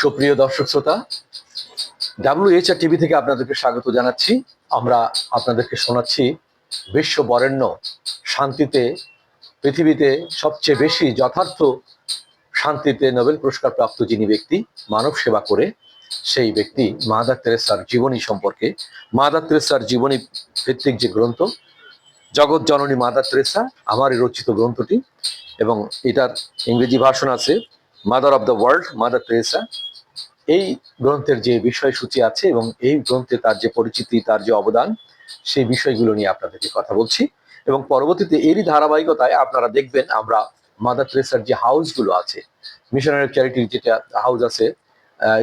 সুপ্রিয় দর্শক শ্রোতা ডাব্লিউএইচআর টিভি থেকে আপনাদেরকে স্বাগত জানাচ্ছি। আমরা আপনাদেরকে শোনাচ্ছি বিশ্ব বরেণ্য শান্তিতে, পৃথিবীতে সবচেয়ে বেশি যথার্থ শান্তিতে নোবেল পুরস্কার প্রাপ্ত যিনি ব্যক্তি, মানব সেবা করে সেই ব্যক্তি মাদার তেরেসার জীবনী সম্পর্কে। মাদার তেরেসার জীবনী ভিত্তিক যে গ্রন্থ, জগৎ জননী মাদার তেরেসা, আমারই রচিত গ্রন্থটি এবং এটার ইংরেজি ভাষণ আছে। Mother of the world Mother Teresa এই গ্রন্থের যে বিষয়সূচি আছে এবং এই গ্রন্থে তার যে পরিচিতি, তার যে অবদান, সেই বিষয়গুলো নিয়ে আপনাদেরকে কথা বলছি। এবং পরবর্তীতে এরই ধারাবাহিকতায় আপনারা দেখবেন আমরা মাদার তেরেসার যে হাউসগুলো আছে মিশনারি চ্যারিটির যেটা হাউস আছে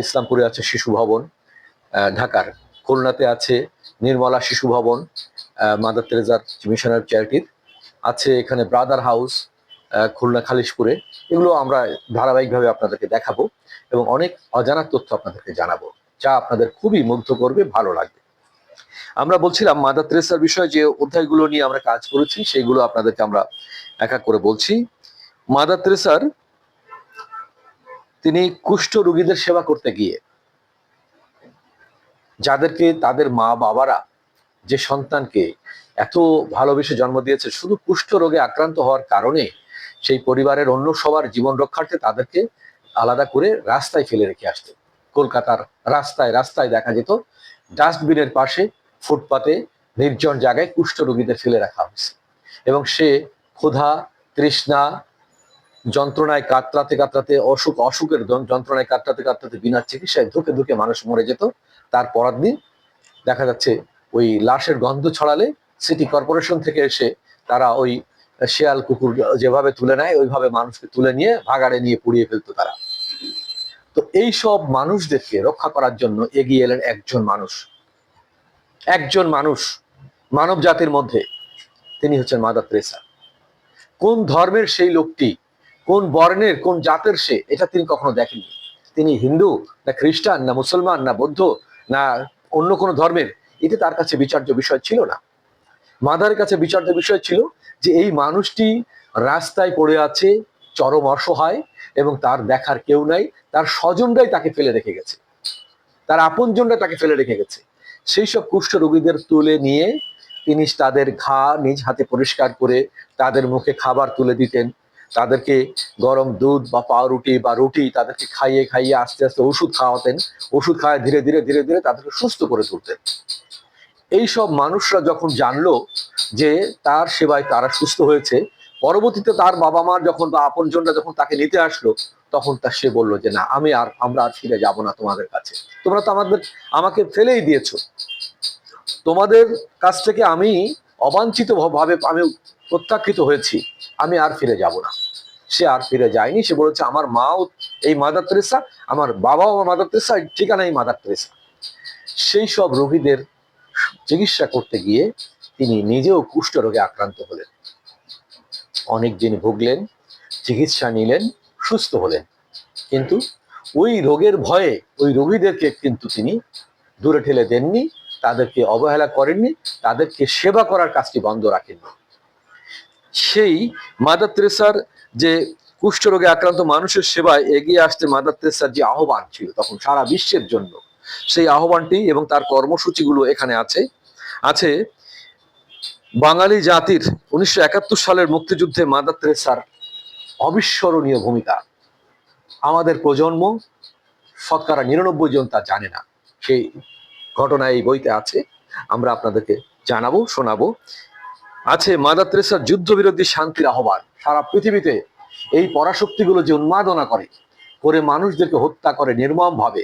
ইসলামপুরে আছে শিশু ভবন ঢাকার খুলনাতে আছে নির্মলা শিশু ভবন মাদার তেরেজার মিশনারি চ্যারিটির আছে এখানে ব্রাদার হাউস খুলনা খালিশপুরে, এগুলো আমরা ধারাবাহিকভাবে আপনাদেরকে দেখাবো এবং অনেক অজানা তথ্য আপনাদেরকে জানাব, যা আপনাদের খুবই মুগ্ধ করবে, ভালো লাগবে। আমরা বলছিলাম মাদার তেরেসার বিষয়ে যে অধ্যায়গুলো নিয়ে আমরা কাজ করেছি, সেগুলো আপনাদেরকে আমরা এক এক করে বলছি। মাদার তেরেসার, তিনি কুষ্ঠ রোগীদের সেবা করতে গিয়ে, যাদেরকে তাদের মা বাবারা, যে সন্তানকে এত ভালোবেসে জন্ম দিয়েছে, শুধু কুষ্ঠ রোগে আক্রান্ত হওয়ার কারণে সেই পরিবারের অন্য সবার জীবন রক্ষার্থে তাদেরকে আলাদা করে রাস্তায় ফেলে রেখে আসতে। কলকাতার রাস্তায় রাস্তায় দেখা যেত, ডাস্টবিনের পাশে ফুটপাতে নির্জন জায়গায় কুষ্ঠ রোগীদের ফেলে রাখা হয়েছে। এবং সে ক্ষুধা, তৃষ্ণা, যন্ত্রণায় কাতরাতে কাতরাতে অসুখ, অসুখের যন- যন্ত্রণায় কাতরাতে কাতরাতে বিনা চিকিৎসায় ধুকে ধুকে মানুষ মরে যেত। তার পরের দিন দেখা যাচ্ছে ওই লাশের গন্ধ ছড়ালে সিটি কর্পোরেশন থেকে এসে তারা ওই শেয়াল কুকুর যেভাবে তুলে নেয়, ওইভাবে মানুষকে তুলে নিয়ে ভাগাড়ে নিয়ে পুড়িয়ে ফেলতো তারা। তো এই সব মানুষদেরকে রক্ষা করার জন্য এগিয়ে এলেন একজন মানুষ। একজন মানুষ মানব জাতির মধ্যে, তিনি হচ্ছেন মাদার তেরেসা। কোন ধর্মের সেই লোকটি, কোন বর্ণের, কোন জাতের সে, এটা তিনি কখনো দেখেননি। তিনি হিন্দু, না খ্রিস্টান, না মুসলমান, না বৌদ্ধ, না অন্য কোনো ধর্মের এটা তার কাছে বিচার্য বিষয় ছিল না। মাদারের কাছে বিচার্য বিষয় ছিল যে এই মানুষটি রাস্তায় পড়ে আছে, চরম অসহায় এবং তার দেখার কেউ নাই, তার স্বজনরাই তাকে ফেলে রেখে গেছে। তার আপনজনরা তাকে ফেলে রেখে গেছে। সেই সব কুষ্ঠ রোগীদের তুলে নিয়ে তিনি তাদের ঘা নিজ হাতে পরিষ্কার করে তাদের মুখে খাবার তুলে দিতেন। তাদেরকে গরম দুধ বা পাউরুটি বা রুটি তাদেরকে খাইয়ে খাইয়ে আস্তে আস্তে ওষুধ খাওয়াতেন। ওষুধ খাওয়ায় ধীরে ধীরে ধীরে ধীরে তাদেরকে সুস্থ করে তুলতেন। এই সব মানুষরা যখন জানলো যে তার সেবায় তারা সুস্থ হয়েছে, পরবর্তীতে তার বাবা মার যখন বা আপনজনরা যখন তাকে নিতে আসলো, তখন তা সে বলল যে, না, আমি আর, আমরা আর ফিরে যাব না তোমাদের কাছে। তোমরা তো আমাদের, আমাকে ফেলেই দিয়েছ। তোমাদের কাছ থেকে আমি অবাঞ্ছিত ভাবে আমি প্রত্যাখ্যিত হয়েছি। আমি আর ফিরে যাব না। সে আর ফিরে যায়নি। সে বলেছে, আমার মাও এই মাদার তেরেসা, আমার বাবাও আমার মাদার তেরেসা ঠিকানা এই মাদার তেরেসা। সেই সব রোগীদের চিকিৎসা করতে গিয়ে তিনি নিজেও কুষ্ঠ রোগে আক্রান্ত হলেন। অনেক দিন ভুগলেন, চিকিৎসা নিলেন, সুস্থ হলেন। কিন্তু ওই রোগের ভয়ে ওই রোগীদেরকে কিন্তু তিনি দূরে ঠেলে দেননি, তাদেরকে অবহেলা করেননি, তাদেরকে সেবা করার কাজটি বন্ধ রাখেননি। সেই মাদার তেরেসার যে কুষ্ঠরোগে আক্রান্ত মানুষের সেবায় এগিয়ে আসতে মাদার তেরেসার যে আহ্বান ছিল তখন সারা বিশ্বের জন্য সেই আহ্বানটি এবং তার কর্মসূচিগুলো এখানে আছে। আছে বাঙালি জাতির উনিশশো একাত্তর সালের মুক্তিযুদ্ধে মাদার তেরেসার অবিস্মরণীয় ভূমিকা। আমাদের প্রজন্ম শতকরা নিরানব্বই জন তা জানে না। সেই ঘটনা এই বইতে আছে। আমরা আপনাদেরকে জানাব, শোনাবো। আছে মাদার তেরেসার যুদ্ধবিরোধী শান্তির আহ্বান। সারা পৃথিবীতে এই পরাশক্তিগুলো যে উন্মাদনা করে করে মানুষদেরকে হত্যা করে নির্মম ভাবে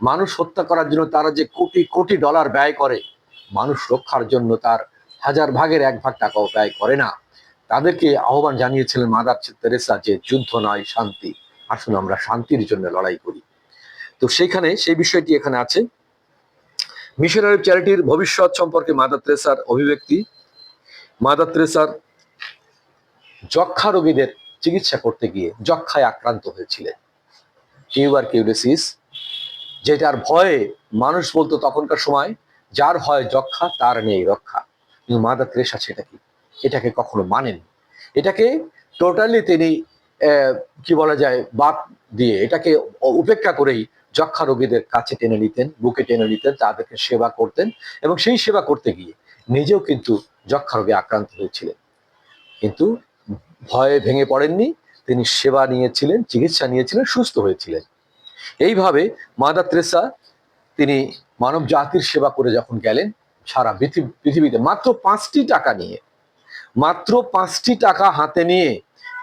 মানুষ হত্যা করার জন্য তারা যে কোটি কোটি ডলার ব্যয় করে, মানুষ রক্ষার জন্য তার হাজার ভাগের এক ভাগ টাকাও ব্যয় করে না। তাদেরকে আহ্বান জানিয়েছিলেন মাদার তেরেসা যে যুদ্ধ নয়, শান্তি। আসুন আমরা শান্তির জন্য লড়াই করি। তো সেইখানে সেই বিষয়টি এখানে আছে। মিশনারি চ্যারিটির ভবিষ্যৎ সম্পর্কে মাদার তেরেসার অভিব্যক্তি। মাদার তেরেসার যক্ষা রোগীদের চিকিৎসা করতে গিয়ে যক্ষায় আক্রান্ত হয়েছিলেন। টিউবারকিউলোসিস যেটার ভয়ে মানুষ বলতো তখনকার সময়, যার হয় যক্ষা, তার নেই রক্ষা। কিন্তু মাদার তেরেসা সেটা কি? এটাকে কখনো মানেন এটাকে টোটালি তিনি কি বলা যায় বাদ দিয়ে এটাকে উপেক্ষা করেই যক্ষা রোগীদের কাছে টেনে নিতেন, বুকে টেনে নিতেন, তাদেরকে সেবা করতেন এবং সেই সেবা করতে গিয়ে নিজেও কিন্তু যক্ষা রোগে আক্রান্ত হয়েছিলেন। কিন্তু ভয়ে ভেঙে পড়েননি, তিনি সেবা নিয়েছিলেন, চিকিৎসা নিয়েছিলেন, সুস্থ হয়েছিলেন। এইভাবে মাদার তেরেসা তিনি মানব জাতির সেবা করে যখন গেলেন, সারা পৃথিবীতে মাত্র পাঁচটি টাকা নিয়ে, মাত্র পাঁচটি টাকা হাতে নিয়ে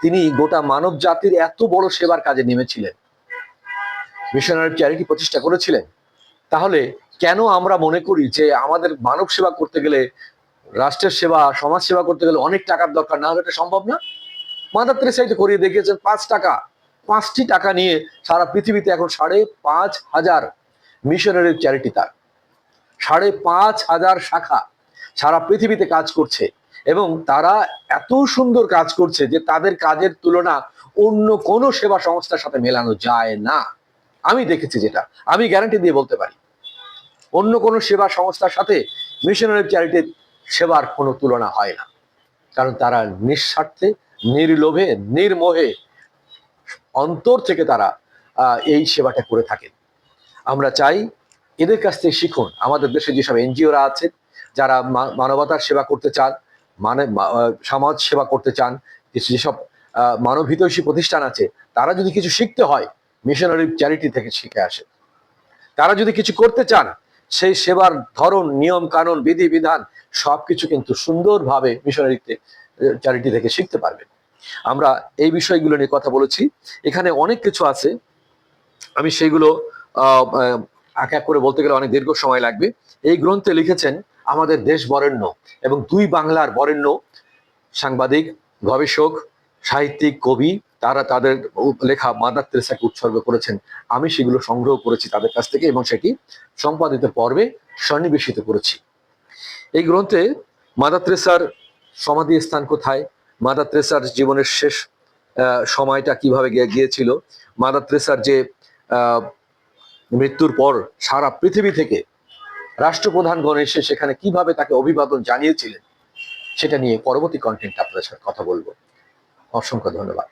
তিনি গোটা মানব জাতির এত বড় সেবার কাজে নেমেছিলেন। মিশনারি চ্যারিটি প্রতিষ্ঠা করেছিলেন। তাহলে কেন আমরা মনে করি যে আমাদের মানব সেবা করতে গেলে, রাষ্ট্রের সেবা, সমাজ সেবা করতে গেলে অনেক টাকার দরকার? না হলে এটা সম্ভব না। মাদার তেরেসাই তো করিয়ে দেখিয়েছেন, পাঁচ টাকা। পাঁচটি টাকা নিয়ে সারা পৃথিবীতে এখন সাড়ে পাঁচ হাজার মিশনারি চ্যারিটি তার। সাড়ে পাঁচ হাজার শাখা সারা পৃথিবীতে কাজ করছে এবং তারা এত সুন্দর কাজ করছে যে তাদের কাজের তুলনা অন্য কোনো সেবা সংস্থার সাথে মেলানো যায় না। আমি দেখেছি যেটা। আমি গ্যারান্টি দিয়ে বলতে পারি। অন্য কোনো সেবা সংস্থার সাথে মিশনারি চ্যারিটির সেবার কোনো তুলনা হয় না। কারণ তারা নিঃস্বার্থে, নির্লোভে, নির্মোহে অন্তর থেকে তারা এই সেবাটা করে থাকেন। আমরা চাই এদের কাছ থেকে শিখুন। আমাদের দেশে যেসব এনজিওরা আছে, যারা মানবতার সেবা করতে চান মানে সমাজ সেবা করতে চান যেসব মানবহিতৈষী প্রতিষ্ঠান আছে, তারা যদি কিছু শিখতে হয় মিশনারি চ্যারিটি থেকে শিখে আসে। তারা যদি কিছু করতে চান, সেই সেবার ধরন, নিয়ম, কানুন, বিধি, বিধান, সবকিছু কিন্তু সুন্দরভাবে মিশনারিতে চ্যারিটি থেকে শিখতে পারবেন। আমরা এই বিষয়গুলো নিয়ে কথা বলেছি। এখানে অনেক কিছু আছে। আমি সেগুলো এক এক করে বলতে গেলে অনেক দীর্ঘ সময় লাগবে। এই গ্রন্থে লিখেছেন আমাদের দেশ বরেণ্য এবং দুই বাংলার বরেণ্য সাংবাদিক, গবেষক, সাহিত্যিক, কবি, তারা তাদের লেখা মাদার তেরেসাকে উৎসর্গ করেছেন। আমি সেগুলো সংগ্রহ করেছি তাদের কাছ থেকে এবং সেটি সম্পাদিত পর্বে সন্নিবেশিত করেছি। এই গ্রন্থে মাদার তেরেসার সমাধি স্থান কোথায়? মাদার ত্রেসার জীবনের শেষ সময়টা কীভাবে গিয়েছিল, মাদার ত্রেসার যে মৃত্যুর পর সারা পৃথিবী থেকে রাষ্ট্রপ্রধানগণ এসে সেখানে কীভাবে তাকে অভিবাদন জানিয়েছিলেন, সেটা নিয়ে পরবর্তী কন্টেন্ট আপনাদের সাথে কথা বলব। অসংখ্য ধন্যবাদ।